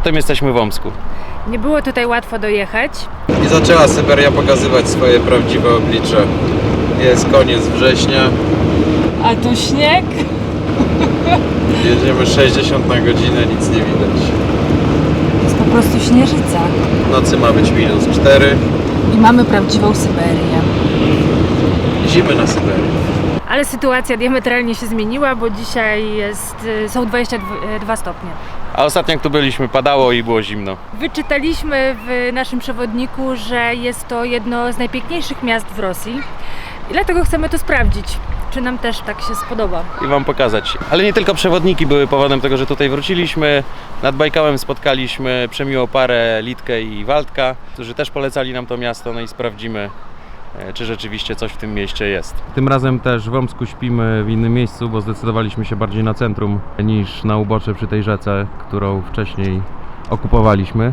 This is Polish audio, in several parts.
powrotem jesteśmy w Omsku. Nie było tutaj łatwo dojechać. I zaczęła Syberia pokazywać swoje prawdziwe oblicze. Jest koniec września, A tu śnieg? jedziemy 60 na godzinę, nic nie widać. To jest po prostu śnieżyca. W nocy ma być minus 4, I mamy prawdziwą Syberię. zimy na Syberii. Ale sytuacja diametralnie się zmieniła, bo dzisiaj jest, y, są 22 stopnie. A ostatnio jak tu byliśmy, padało i było zimno. Wyczytaliśmy w naszym przewodniku, że jest to jedno z najpiękniejszych miast w Rosji. I dlatego chcemy to sprawdzić, czy nam też tak się spodoba. i Wam pokazać. Ale nie tylko przewodniki były powodem tego, że tutaj wróciliśmy. Nad Bajkałem spotkaliśmy przemiłą parę Litkę i Waldka, którzy też polecali nam to miasto, no i sprawdzimy, czy rzeczywiście coś w tym mieście jest. Tym razem też w Omsku śpimy w innym miejscu, bo zdecydowaliśmy się bardziej na centrum niż na ubocze przy tej rzece, którą wcześniej okupowaliśmy. E,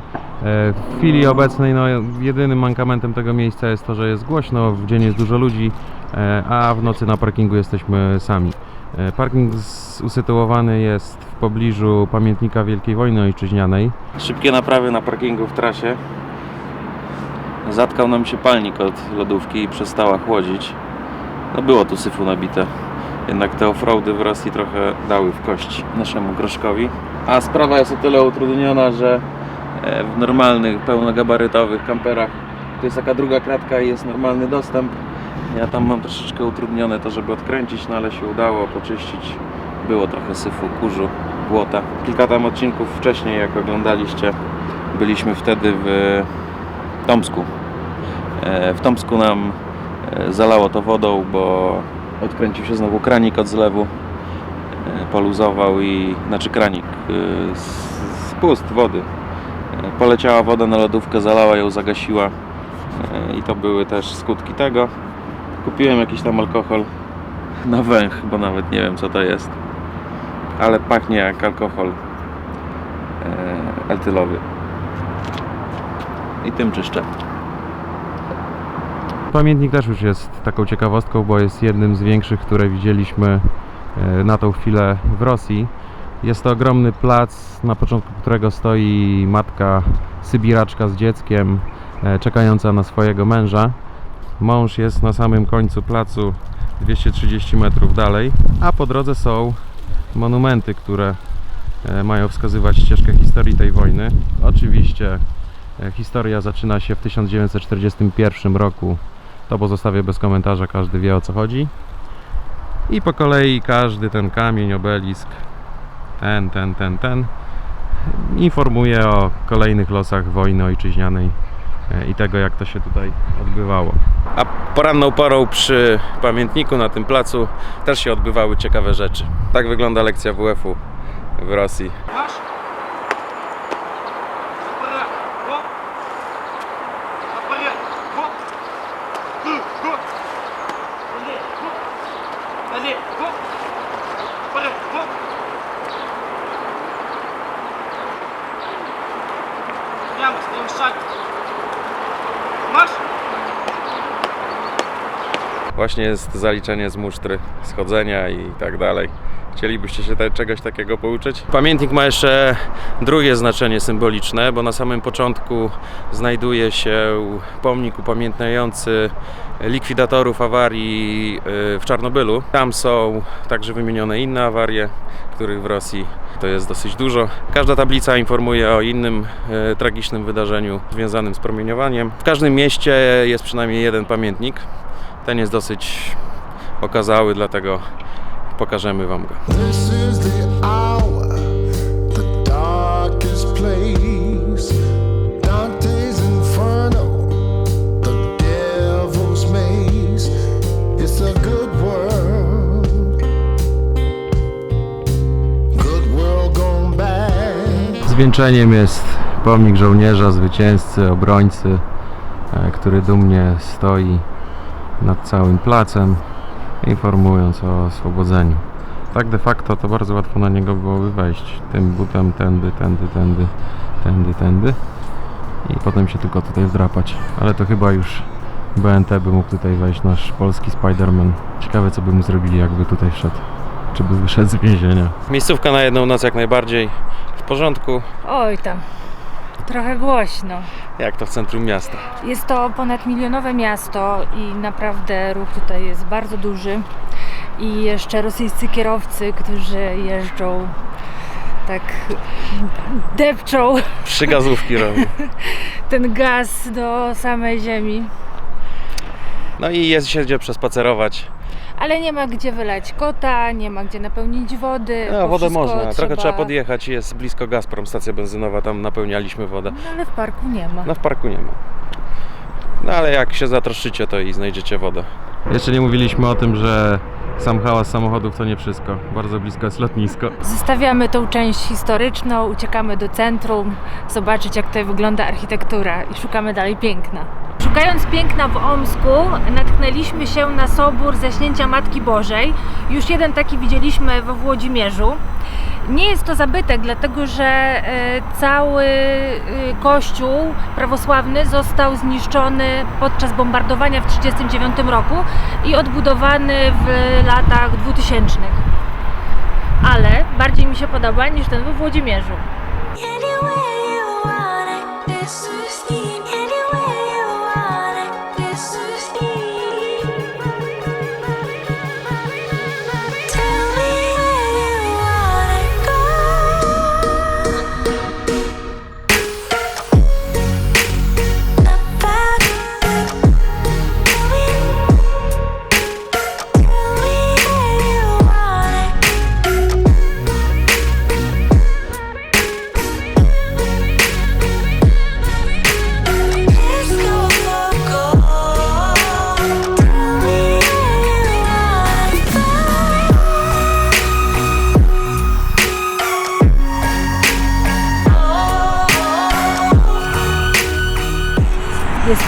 W chwili obecnej no, jedynym mankamentem tego miejsca jest to, że jest głośno, w dzień jest dużo ludzi, e, a w nocy na parkingu jesteśmy sami. E, Parking usytuowany jest w pobliżu pamiętnika Wielkiej Wojny Ojczyźnianej. Szybkie naprawy na parkingu w trasie. Zatkał nam się palnik od lodówki i przestała chłodzić. No było tu syfu nabite. Jednak te offroady w Rosji trochę dały w kość naszemu groszkowi. A sprawa jest o tyle utrudniona, że e, w normalnych, pełnogabarytowych kamperach to jest taka druga kratka i jest normalny dostęp. Ja tam mam troszeczkę utrudnione to, żeby odkręcić, no ale się udało poczyścić. Było trochę syfu, kurzu, błota. Kilka tam odcinków wcześniej, jak oglądaliście, byliśmy wtedy w Tomsku. E, W Tomsku nam e, zalało to wodą, bo odkręcił się znowu kranik od zlewu. E, Poluzował i, znaczy kranik, spust wody. Poleciała woda na lodówkę, zalała ją, zagasiła. I to były też skutki tego. Kupiłem jakiś tam alkohol na węch, bo nawet nie wiem co to jest. Ale pachnie jak alkohol etylowy. I tym czyszczę. Pamiętnik też już jest taką ciekawostką, bo jest jednym z większych, które widzieliśmy e, na tą chwilę w Rosji. Jest to ogromny plac, na początku którego stoi matka Sybiraczka z dzieckiem, e, czekająca na swojego męża. Mąż jest na samym końcu placu, 230 metrów dalej, a po drodze są monumenty, które e, mają wskazywać ścieżkę historii tej wojny. Oczywiście historia zaczyna się w 1941 roku. To pozostawię bez komentarza, każdy wie o co chodzi. I po kolei każdy ten kamień, obelisk, ten, ten, ten, ten informuje o kolejnych losach wojny ojczyźnianej e, i tego, jak to się tutaj odbywało. A poranną porą przy pamiętniku na tym placu też się odbywały ciekawe rzeczy. Tak wygląda lekcja WF-u w Rosji. nam szat. Masz? Właśnie jest zaliczenie z musztry, schodzenia i tak dalej. Chcielibyście się te, czegoś takiego pouczyć? Pamiętnik ma jeszcze drugie znaczenie symboliczne, bo na samym początku znajduje się pomnik upamiętniający likwidatorów awarii y, w Czarnobylu. Tam są także wymienione inne awarie, których w Rosji to jest dosyć dużo. Każda tablica informuje o innym y, tragicznym wydarzeniu związanym z promieniowaniem. W każdym mieście jest przynajmniej jeden pamiętnik. Ten jest dosyć okazały, dlatego pokażemy Wam go. Zwieńczeniem jest pomnik żołnierza, zwycięzcy, obrońcy, e, który dumnie stoi nad całym placem, informując o oswobodzeniu. Tak de facto to bardzo łatwo na niego byłoby wejść. Tym butem tędy, tędy, tędy, tędy, tędy i potem się tylko tutaj wdrapać. Ale to chyba już BNT by mógł tutaj wejść, nasz polski Spider-Man. Ciekawe co by mu zrobili jakby tutaj wszedł. czy by wyszedł z więzienia. Miejscówka na jedną noc jak najbardziej w porządku, Oj tam, trochę głośno. jak to w centrum miasta. Jest to ponad milionowe miasto i naprawdę ruch tutaj jest bardzo duży. I jeszcze rosyjscy kierowcy, którzy jeżdżą tak depczą Przygazówki robi. ten gaz do samej ziemi. No i jest się gdzie przespacerować. Ale nie ma gdzie wylać kota, nie ma gdzie napełnić wody. No, bo wodę wszystko można, trochę trzeba podjechać, jest blisko Gazprom, stacja benzynowa, tam napełnialiśmy wodę. No, ale w parku nie ma. No w parku nie ma. No ale jak się zatroszczycie, to i znajdziecie wodę. Jeszcze nie mówiliśmy o tym, że sam hałas samochodów to nie wszystko. Bardzo blisko jest lotnisko. Zostawiamy tą część historyczną, uciekamy do centrum, zobaczyć jak tutaj wygląda architektura i szukamy dalej piękna. Szukając piękna w Omsku, natknęliśmy się na sobór Zaśnięcia Matki Bożej. Już jeden taki widzieliśmy we Włodzimierzu. Nie jest to zabytek, dlatego że e, cały e, kościół prawosławny został zniszczony podczas bombardowania w 1939 roku i odbudowany w latach 2000 ale bardziej mi się podoba niż ten we Włodzimierzu. Anywhere Podcast.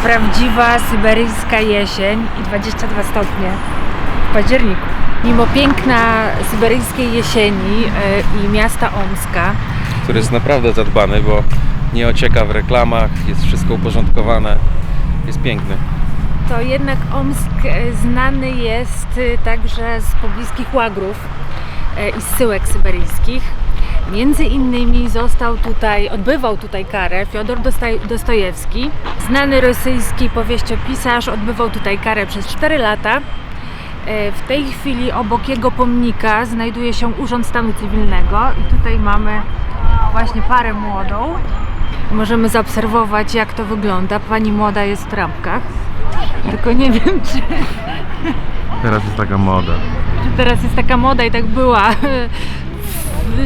Prawdziwa syberyjska jesień i 22 stopnie w październiku. Mimo piękna syberyjskiej jesieni e, i miasta Omska, Który jest naprawdę zadbany, bo nie ocieka w reklamach, jest wszystko uporządkowane. Jest piękny. to jednak Omsk e, znany jest e, także z pobliskich łagrów i zsyłek syberyjskich. Między innymi został tutaj, odbywał tutaj karę Fiodor Dostoj- Dostojewski. Znany rosyjski powieściopisarz odbywał tutaj karę przez 4 lata. E, W tej chwili obok jego pomnika znajduje się Urząd Stanu Cywilnego i tutaj mamy właśnie parę młodą. Możemy zaobserwować jak to wygląda. Pani młoda jest w trampkach. Tylko nie wiem, czy, Teraz jest taka moda. czy teraz jest taka moda i tak była.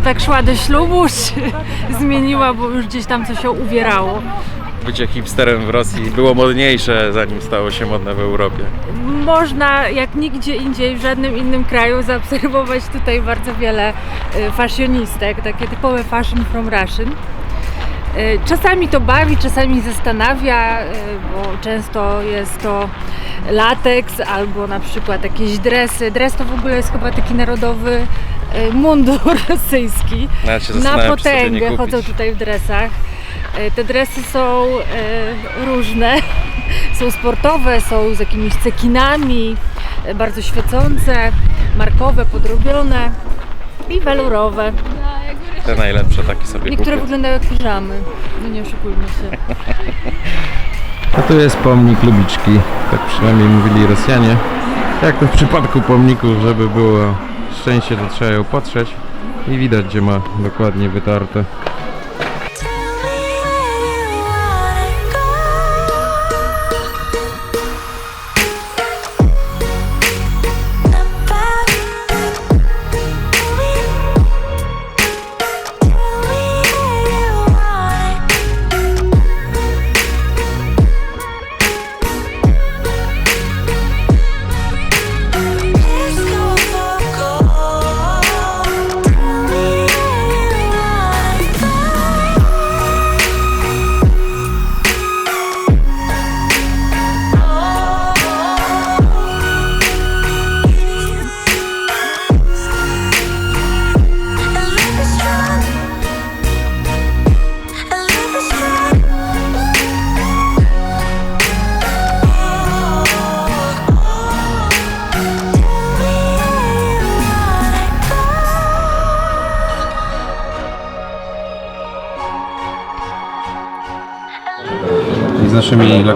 Tak szła do ślubu, czy zmieniła, bo już gdzieś tam coś się uwierało. Bycie hipsterem w Rosji było modniejsze, zanim stało się modne w Europie. Można jak nigdzie indziej w żadnym innym kraju zaobserwować tutaj bardzo wiele y, fashionistek, takie typowe fashion from Russian. Y, Czasami to bawi, czasami zastanawia, y, bo często jest to lateks albo na przykład jakieś dresy. Dres to w ogóle jest chyba taki narodowy y, mundur rosyjski. Nawet się Na potęgę chodzą tutaj w dresach. Te dresy są różne. Są sportowe, są z jakimiś cekinami, bardzo świecące, markowe, podrobione i welurowe. Te najlepsze takie sobie Niektóre kupię. wyglądają jak piżamy, no nie oszukujmy się. A tu jest pomnik Lubiczki, tak przynajmniej mówili Rosjanie. Jak to w przypadku pomników, żeby było szczęście, to trzeba ją patrzeć. I widać, gdzie ma dokładnie wytarte.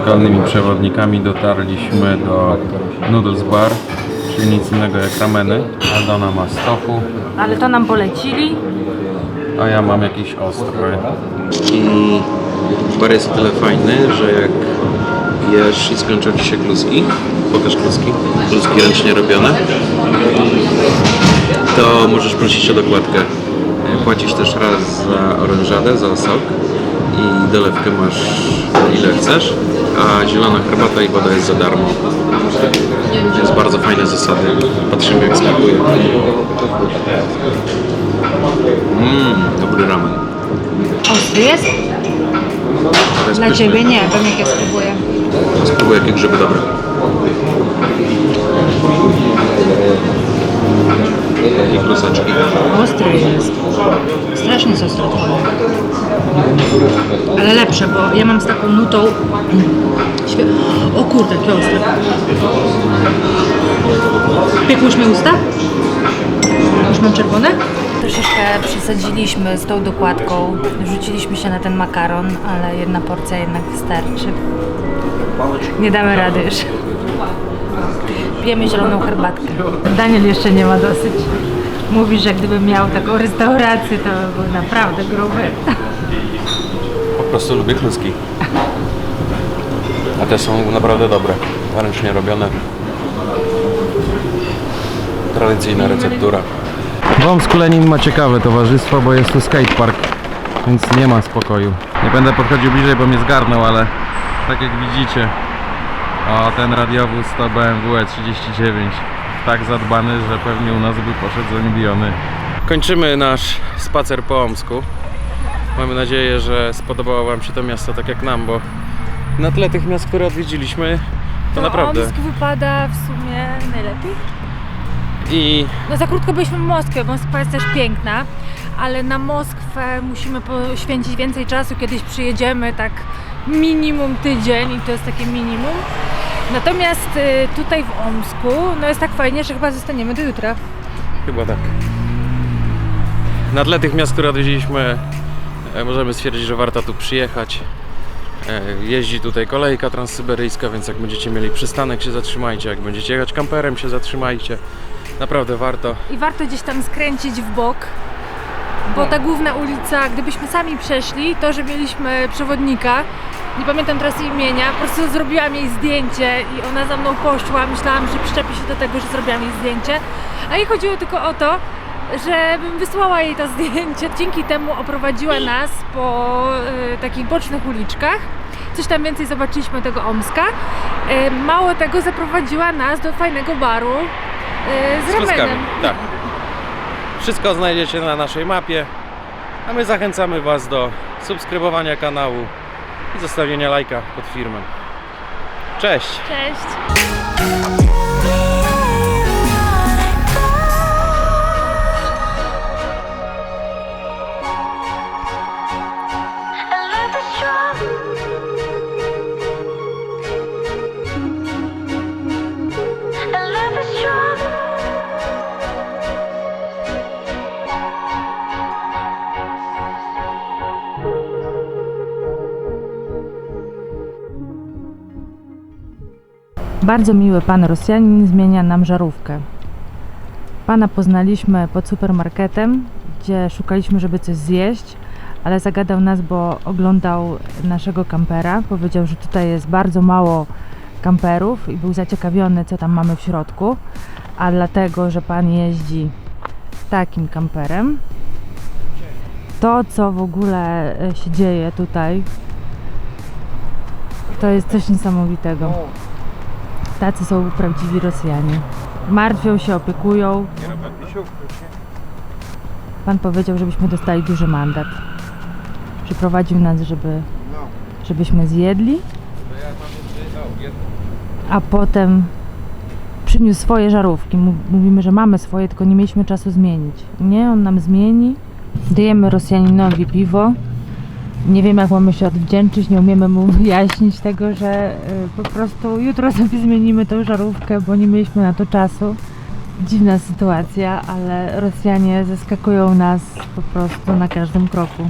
Lokalnymi przewodnikami dotarliśmy do Noodles Bar, czyli nic innego jak rameny. Aldona ma stofu, Ale to nam polecili. a ja mam jakiś ostry. I bar jest o tyle fajny, że jak jesz i skończą Ci się kluski, pokaż kluski, kluski ręcznie robione, to możesz prosić o dokładkę. E, Płacisz też raz za orężadę, za sok i dolewkę masz ile chcesz, a zielona herbata i woda jest za darmo. Jest bardzo fajne zasady. Patrzymy jak smakuje. Mmm, dobry ramen. Ostry jest? To jest Dla pyszny. ciebie nie, bo jak ja spróbuję. Spróbuję jakie grzyby dobre. I kluseczki. Ostry jest. Strasznie jest ostry. Ale lepsze, bo ja mam z taką nutą... O kurde, jakie ostre. Piekłyś mi usta? Już mam czerwone? Troszeczkę przesadziliśmy z tą dokładką. Rzuciliśmy się na ten makaron, ale jedna porcja jednak wystarczy. Nie damy rady już. Pijemy zieloną herbatkę. Daniel jeszcze nie ma dosyć. Mówi, że gdybym miał taką restaurację, to by był naprawdę gruby. Po prostu lubię kluski. A te są naprawdę dobre. Ręcznie robione. Tradycyjna receptura. Wąs Kulenin ma ciekawe towarzystwo, bo jest tu skatepark, więc nie ma spokoju. Nie będę podchodził bliżej, bo mnie zgarnął, ale tak jak widzicie, o ten radiowóz to BMW E39. Tak zadbany, że pewnie u nas by poszedł zanibiony. Kończymy nasz spacer po Omsku. Mamy nadzieję, że spodobało Wam się to miasto tak jak nam, bo na tle tych miast, które odwiedziliśmy, to naprawdę. Omsk wypada w sumie najlepiej. I No za krótko byliśmy w Moskwie. Moskwa jest też piękna, ale na Moskwę musimy poświęcić więcej czasu. Kiedyś przyjedziemy tak minimum tydzień i to jest takie minimum. Natomiast y, tutaj w Omsku no jest tak fajnie, że chyba zostaniemy do jutra. Chyba tak. Na tle tych miast, które odwiedziliśmy, e, możemy stwierdzić, że warto tu przyjechać. E, Jeździ tutaj kolejka transsyberyjska, więc jak będziecie mieli przystanek, się zatrzymajcie. Jak będziecie jechać kamperem, się zatrzymajcie. Naprawdę warto. I warto gdzieś tam skręcić w bok, bo ta główna ulica, gdybyśmy sami przeszli, to że mieliśmy przewodnika, nie pamiętam teraz jej imienia, po prostu zrobiłam jej zdjęcie i ona za mną poszła, myślałam, że przyczepi się do tego, że zrobiłam jej zdjęcie, a jej chodziło tylko o to, żebym wysłała jej to zdjęcie. Dzięki temu oprowadziła nas po y, takich bocznych uliczkach. Coś tam więcej zobaczyliśmy tego Omska. Y, mało tego, zaprowadziła nas do fajnego baru y, z, Z ramenem. Tak. Wszystko znajdziecie na naszej mapie. A my zachęcamy Was do subskrybowania kanału i zostawienia lajka pod filmem. Cześć! Cześć! Bardzo miły pan Rosjanin zmienia nam żarówkę. Pana poznaliśmy pod supermarketem, gdzie szukaliśmy, żeby coś zjeść, ale zagadał nas, bo oglądał naszego kampera. Powiedział, że tutaj jest bardzo mało kamperów i był zaciekawiony, co tam mamy w środku. A dlatego, że pan jeździ takim kamperem, to co w ogóle e, się dzieje tutaj, to jest coś niesamowitego. Tacy są prawdziwi Rosjanie. Martwią się, opiekują. Pan powiedział, żebyśmy dostali duży mandat. Przyprowadził nas, żeby, żebyśmy zjedli. A potem przyniósł swoje żarówki. Mów- Mówimy, że mamy swoje, tylko nie mieliśmy czasu zmienić. Nie, on nam zmieni. Dajemy Rosjaninowi piwo. Nie wiem, jak mamy się odwdzięczyć, nie umiemy mu wyjaśnić tego, że y, po prostu jutro sobie zmienimy tą żarówkę, bo nie mieliśmy na to czasu. Dziwna sytuacja, ale Rosjanie zaskakują nas po prostu na każdym kroku.